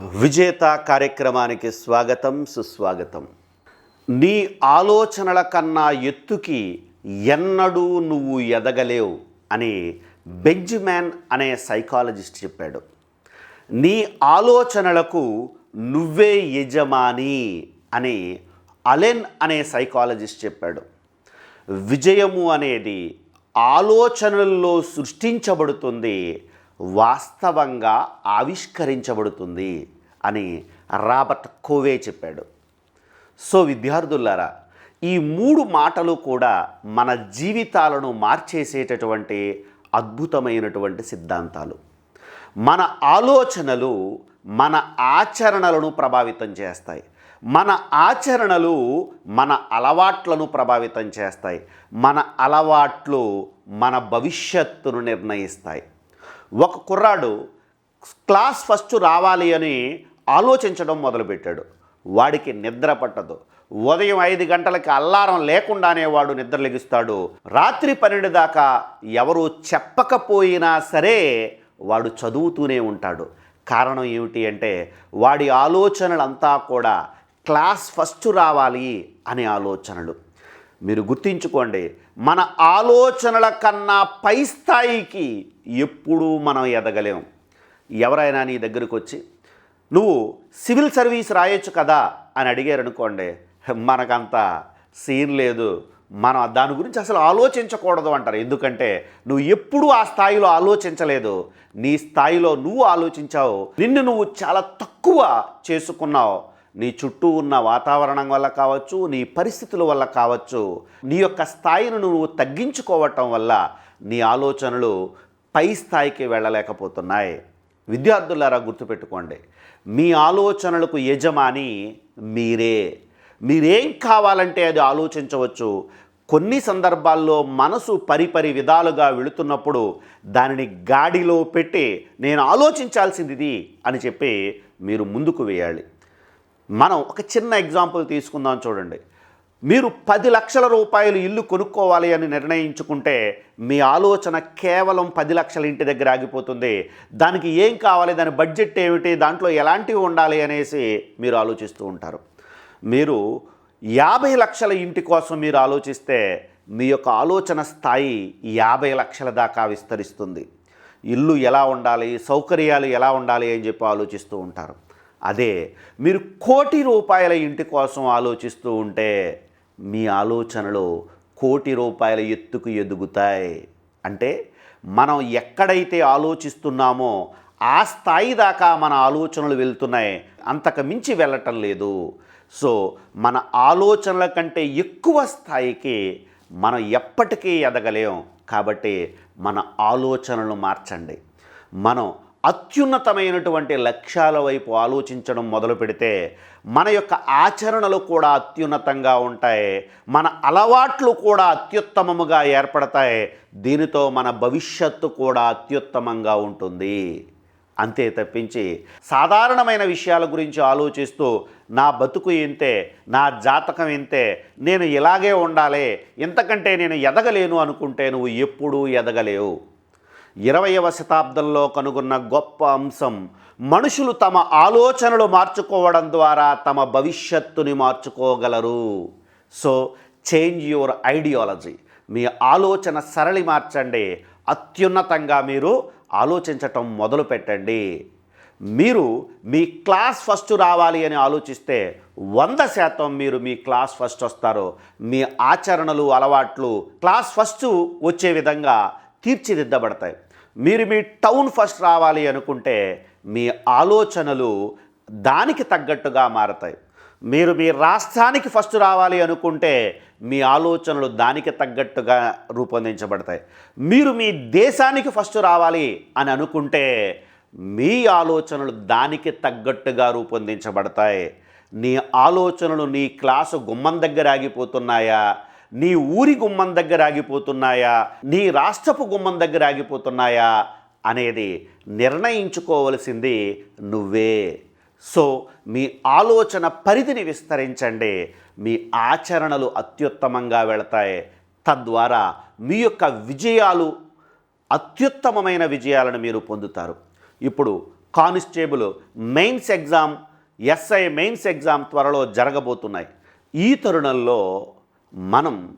విజేత కార్యక్రమానికి స్వాగతం సుస్వాగతం. నీ ఆలోచనల కన్నా ఎత్తుకి ఎన్నడూ నువ్వు ఎదగలేవు అని బెంజ్మ్యాన్ అనే సైకాలజిస్ట్ చెప్పాడు. నీ ఆలోచనలకు నువ్వే యజమాని అని అలెన్ అనే సైకాలజిస్ట్ చెప్పాడు. విజయము అనేది ఆలోచనల్లో సృష్టించబడుతుంది వాస్తవంగా ఆవిష్కరించబడుతుంది అని రాబర్ట్ కోవే చెప్పాడు. సో విద్యార్థులారా ఈ మూడు మాటలు కూడా మన జీవితాలను మార్చేసేటటువంటి అద్భుతమైనటువంటి సిద్ధాంతాలు. మన ఆలోచనలు మన ఆచరణలను ప్రభావితం చేస్తాయి. మన ఆచరణలు మన అలవాట్లను ప్రభావితం చేస్తాయి. మన అలవాట్లు మన భవిష్యత్తును నిర్ణయిస్తాయి. ఒక కుర్రాడు క్లాస్ ఫస్ట్ రావాలి అని ఆలోచించడం మొదలుపెట్టాడు. వాడికి నిద్ర పట్టదు. ఉదయం ఐదు గంటలకి అల్లారం లేకుండానే వాడు నిద్రలిగిస్తాడు రాత్రి పన్నెండు దాకా ఎవరు చెప్పకపోయినా సరే వాడు చదువుతూనే ఉంటాడు. కారణం ఏమిటి అంటే వాడి ఆలోచనలంతా కూడా క్లాస్ ఫస్ట్ రావాలి అనే ఆలోచనలు. మీరు గుర్తించుకోండి మన ఆలోచనల కన్నా పై స్థాయికి ఎప్పుడూ మనం ఎదగలేం. ఎవరైనా నీ దగ్గరకు వచ్చి నువ్వు సివిల్ సర్వీస్ రాయొచ్చు కదా? అని అడిగారు అనుకోండి మనకంత సీన్ లేదు. మనం దాని గురించి అసలు ఆలోచించకూడదు అంటారు. ఎందుకంటే నువ్వు ఎప్పుడూ ఆ స్థాయిలో ఆలోచించలేదు. నీ స్థాయిలో నువ్వు ఆలోచించావు. నిన్ను నువ్వు చాలా తక్కువ చేసుకున్నావు. నీ చుట్టూ ఉన్న వాతావరణం వల్ల కావచ్చు నీ పరిస్థితుల వల్ల కావచ్చు నీ యొక్క స్థాయిని నువ్వు తగ్గించుకోవటం వల్ల నీ ఆలోచనలు పై స్థాయికి వెళ్ళలేకపోతున్నాయి. విద్యార్థులారా గుర్తుపెట్టుకోండి మీ ఆలోచనలకు యజమాని మీరే. మీరేం కావాలంటే అది ఆలోచించవచ్చు. కొన్ని సందర్భాల్లో మనసు పరిపరి విధాలుగా వెళుతున్నప్పుడు దానిని గాడిలో పెట్టి నేను ఆలోచించాల్సింది అని చెప్పి మీరు ముందుకు వేయాలి. మనం ఒక చిన్న ఎగ్జాంపుల్ తీసుకుందాం చూడండి. మీరు పది లక్షల రూపాయలు ఇల్లు కొనుక్కోవాలి అని నిర్ణయించుకుంటే మీ ఆలోచన కేవలం పది లక్షల ఇంటి దగ్గర ఆగిపోతుంది. దానికి ఏం కావాలి? దాని బడ్జెట్ ఏమిటి? దాంట్లో ఎలాంటివి ఉండాలి? అనేసి మీరు ఆలోచిస్తూ ఉంటారు. మీరు యాభై లక్షల ఇంటి కోసం మీరు ఆలోచిస్తే మీ యొక్క ఆలోచన స్థాయి యాభై లక్షల దాకా విస్తరిస్తుంది. ఇల్లు ఎలా ఉండాలి? సౌకర్యాలు ఎలా ఉండాలి? అని చెప్పి ఆలోచిస్తూ ఉంటారు. అదే మీరు కోటి రూపాయల ఇంటి కోసం ఆలోచిస్తూ ఉంటే మీ ఆలోచనలు కోటి రూపాయల ఎత్తుకు ఎదుగుతాయి. అంటే మనం ఎక్కడైతే ఆలోచిస్తున్నామో ఆ స్థాయి దాకా మన ఆలోచనలు వెళ్తున్నాయి. అంతకు మించి వెళ్ళటం లేదు. సో మన ఆలోచనల కంటే ఎక్కువ స్థాయికి మనం ఎప్పటికీ ఎదగలేం. కాబట్టి మన ఆలోచనలు మార్చండి. మనం అత్యున్నతమైనటువంటి లక్ష్యాల వైపు ఆలోచించడం మొదలు పెడితే మన యొక్క ఆచరణలు కూడా అత్యున్నతంగా ఉంటాయి. మన అలవాట్లు కూడా అత్యుత్తమముగా ఏర్పడతాయి. దీనితో మన భవిష్యత్తు కూడా అత్యుత్తమంగా ఉంటుంది. అంతే తప్పించి సాధారణమైన విషయాల గురించి ఆలోచిస్తూ నా బతుకు ఇంతే నా జాతకం ఇంతే నేను ఇలాగే ఉండాలి ఇంతకంటే నేను ఎదగలేను అనుకుంటే నువ్వు ఎప్పుడూ ఎదగలేవు. ఇరవయవ శతాబ్దంలో కనుగొన్న గొప్ప అంశం మనుషులు తమ ఆలోచనలు మార్చుకోవడం ద్వారా తమ భవిష్యత్తుని మార్చుకోగలరు. సో చేంజ్ యువర్ ఐడియాలజీ మీ ఆలోచన సరళి మార్చండి. అత్యున్నతంగా మీరు ఆలోచించటం మొదలు పెట్టండి మీరు మీ క్లాస్ ఫస్ట్ రావాలి అని ఆలోచిస్తే వంద శాతం మీరు మీ క్లాస్ ఫస్ట్ వస్తారు. మీ ఆచరణలు అలవాట్లు క్లాస్ ఫస్ట్ వచ్చే విధంగా తీర్చిదిద్దబడతాయి. మీరు మీ టౌన్ ఫస్ట్ రావాలి అనుకుంటే మీ ఆలోచనలు దానికి తగ్గట్టుగా మారతాయి. మీరు మీ రాష్ట్రానికి ఫస్ట్ రావాలి అనుకుంటే మీ ఆలోచనలు దానికి తగ్గట్టుగా రూపొందించబడతాయి. మీరు మీ దేశానికి ఫస్ట్ రావాలి అని అనుకుంటే మీ ఆలోచనలు దానికి తగ్గట్టుగా రూపొందించబడతాయి. నీ ఆలోచనలు నీ క్లాసు గుమ్మం దగ్గర ఆగిపోతున్నాయా? నీ ఊరి గుమ్మం దగ్గర ఆగిపోతున్నాయా? నీ రాష్ట్రపు గుమ్మం దగ్గర ఆగిపోతున్నాయా? అనేది నిర్ణయించుకోవలసింది నువ్వే. సో మీ ఆలోచన పరిధిని విస్తరించండి. మీ ఆచరణలు అత్యుత్తమంగా వెళతాయి. తద్వారా మీ యొక్క విజయాలు అత్యుత్తమమైన విజయాలను మీరు పొందుతారు. ఇప్పుడు constable mains exam SI mains exam త్వరలో జరగబోతున్నాయి. ఈ తరుణంలో మనం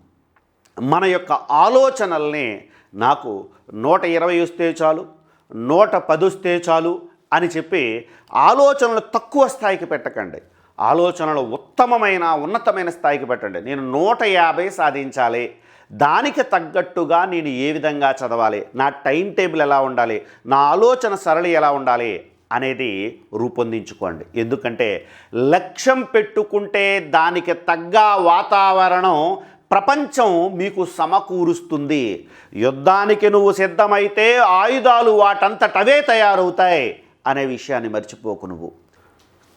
మన యొక్క ఆలోచనల్ని నాకు నూట ఇరవై వస్తే చాలు నూట పది వస్తే చాలు అని చెప్పి ఆలోచనలు తక్కువ స్థాయికి పెట్టకండి. ఆలోచనలు ఉత్తమమైన ఉన్నతమైన స్థాయికి పెట్టండి. నేను నూట యాభై సాధించాలి. దానికి తగ్గట్టుగా నేను ఏ విధంగా చదవాలి? నా టైం టేబుల్ ఎలా ఉండాలి? నా ఆలోచన సరళి ఎలా ఉండాలి? అనేది రూపొందించుకోండి. ఎందుకంటే లక్ష్యం పెట్టుకుంటే దానికి తగ్గ వాతావరణం ప్రపంచం మీకు సమకూరుస్తుంది. యుద్ధానికి నువ్వు సిద్ధమైతే ఆయుధాలు వాటంతటవే తయారవుతాయి అనే విషయాన్ని మర్చిపోకు నువ్వు.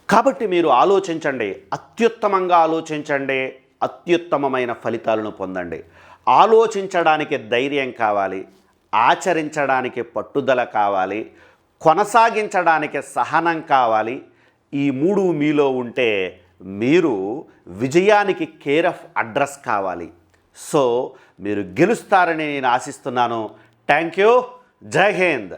కాబట్టి మీరు ఆలోచించండి. అత్యుత్తమంగా ఆలోచించండి. అత్యుత్తమమైన ఫలితాలను పొందండి. ఆలోచించడానికి ధైర్యం కావాలి. ఆచరించడానికి పట్టుదల కావాలి. కొనసాగించడానికి సహనం కావాలి. ఈ మూడు మీలో ఉంటే మీరు విజయానికి కేర్ ఆఫ్ అడ్రస్ కావాలి. సో మీరు గెలుస్తారని నేను ఆశిస్తున్నాను. Thank you. జై హింద్.